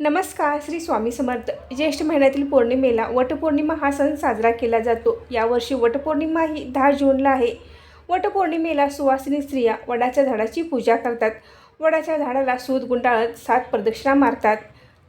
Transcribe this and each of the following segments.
नमस्कार श्री स्वामी समर्थ. ज्येष्ठ महिन्यातील पौर्णिमेला वटपौर्णिमा हा सण साजरा केला जातो. यावर्षी वटपौर्णिमा ही दहा जूनला आहे. वटपौर्णिमेला सुवासिनी स्त्रिया वडाच्या झाडाची पूजा करतात. वडाच्या झाडाला सूत गुंडाळत सात प्रदक्षिणा मारतात.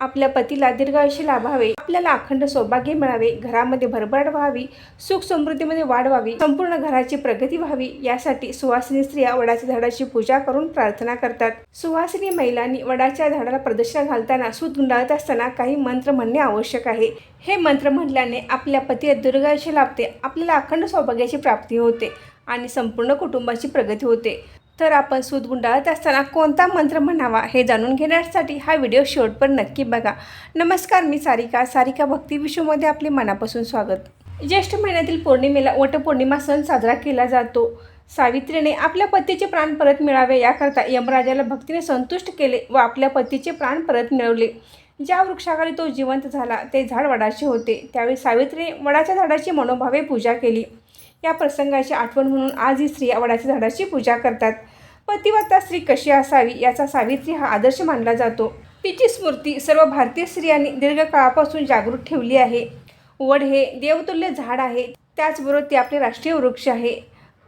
आपल्या पतीला दीर्घायुष्य लाभावे आपल्याला अखंड सौभाग्य मिळावे घरामध्ये भरभराट व्हावी सुख समृद्धीमध्ये वाढ व्हावी संपूर्ण घराची प्रगती व्हावी यासाठी सुवासिनी स्त्रिया वडाच्या झाडाची पूजा करून प्रार्थना करतात. सुवासिनी महिलांनी वडाच्या झाडाला प्रदक्षिणा घालताना सूत गुंडाळत असताना काही मंत्र म्हणणे आवश्यक आहे. हे मंत्र म्हटल्याने आपल्या पतीला दीर्घायुष्य लाभते आपल्याला अखंड सौभाग्याची प्राप्ती होते आणि संपूर्ण कुटुंबाची प्रगती होते. तर आपण सूत गुंडाळत असताना कोणता मंत्र म्हणावा हे जाणून घेण्यासाठी हा व्हिडिओ शेवटपर्यंत नक्की बघा. नमस्कार मी सारिका. सारिका भक्ती विश्वमध्ये आपले मनापासून स्वागत. ज्येष्ठ महिन्यातील पौर्णिमेला वटपौर्णिमा सण साजरा केला जातो. सावित्रीने आपल्या पतीचे प्राण परत मिळावे याकरता यमराजाला भक्तीने संतुष्ट केले व आपल्या पतीचे प्राण परत मिळवले. ज्या वृक्षाखाली तो जिवंत झाला ते झाड वडाचे होते. त्यावेळी सावित्रीने वडाच्या झाडाची मनोभावे पूजा केली. या प्रसंगाची आठवण म्हणून आज ही स्त्रिया वडाच्या झाडाची पूजा करतात. पतिव्रता स्त्री कशी असावी याचा सावित्री हा आदर्श मानला जातो. तिची स्मृती सर्व भारतीय स्त्रियांनी दीर्घकाळापासून जागृत ठेवली आहे. वड हे देवतुल्य झाड आहे. त्याचबरोबर ते आपले राष्ट्रीय वृक्ष आहे.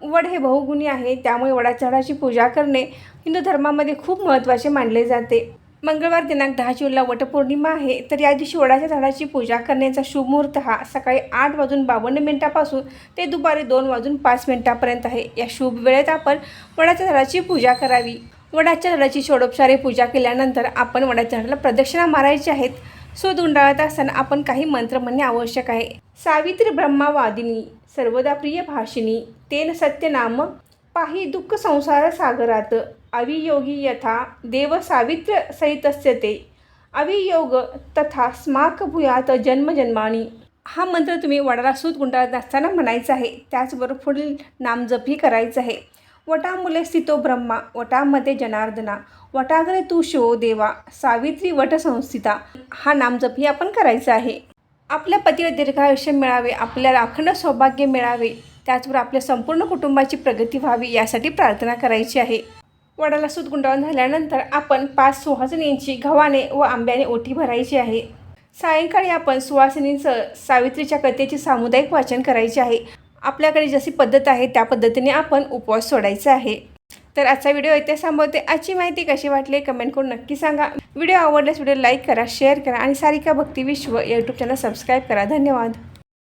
वड हे बहुगुणी आहे. त्यामुळे वडाच्या झाडाची पूजा करणे हिंदू धर्मामध्ये खूप महत्त्वाचे मानले जाते. मंगळवार दिनांक दहा जूनला वटपौर्णिमा आहे तर या दिवशी वडाच्या झाडाची पूजा करण्याचा शुभ मुहूर्त हा सकाळी आठ वाजून बावन्न मिनिटापासून ते दुपारी दोन वाजून पाच मिनिटापर्यंत आहे. या शुभ वेळेत आपण वडाच्या झाडाची पूजा करावी. वडाच्या झाडाची षोडोपचारे पूजा केल्यानंतर आपण वडाच्या झाडाला प्रदक्षिणा मारायची आहेत. सूद उंडाळत असताना आपण काही मंत्र म्हणणे आवश्यक आहे. सावित्री ब्रह्मावादिनी सर्वदा प्रिय भाषिणी तेन सत्यनाम पाही दुःख संसार सागरात अवियोगी यथा देव सावित्र सहितस्य ते. अवियोग तथा स्माक भूयात जन्मजन्मानी हा मंत्र तुम्ही वडाला सूत गुंडाळत असताना म्हणायचा आहे. त्याचबरोबर पुढील नामजपही करायचं आहे. वटामुले स्थितो ब्रह्मा वटामध्ये जनार्दना वटाग्रे तू शिवो देवा सावित्री वटसंस्थिता हा नामजपही आपण करायचा आहे. आपल्या पतीला दीर्घायुष्य मिळावे आपल्याला अखंड सौभाग्य मिळावे त्याचबरोबर आपल्या संपूर्ण कुटुंबाची प्रगती व्हावी यासाठी प्रार्थना करायची आहे. वडाला सूत गुंडाळून झाल्यानंतर आपण पाच सुहासिनींची गव्हाने व आंब्याने ओटी भरायची आहे. सायंकाळी आपण सुहासिनींचं सावित्रीच्या कथेचे सामुदायिक वाचन करायचे आहे. आपल्याकडे जशी पद्धत आहे त्या पद्धतीने आपण उपवास सोडायचा आहे. तर आजचा व्हिडिओ इथे थांबवते. आजची माहिती कशी वाटली कमेंट करून नक्की सांगा. व्हिडिओ आवडल्यास व्हिडिओ लाईक करा शेअर करा आणि सारिका भक्ती विश्व यूट्यूब चॅनल सबस्क्राईब करा. धन्यवाद.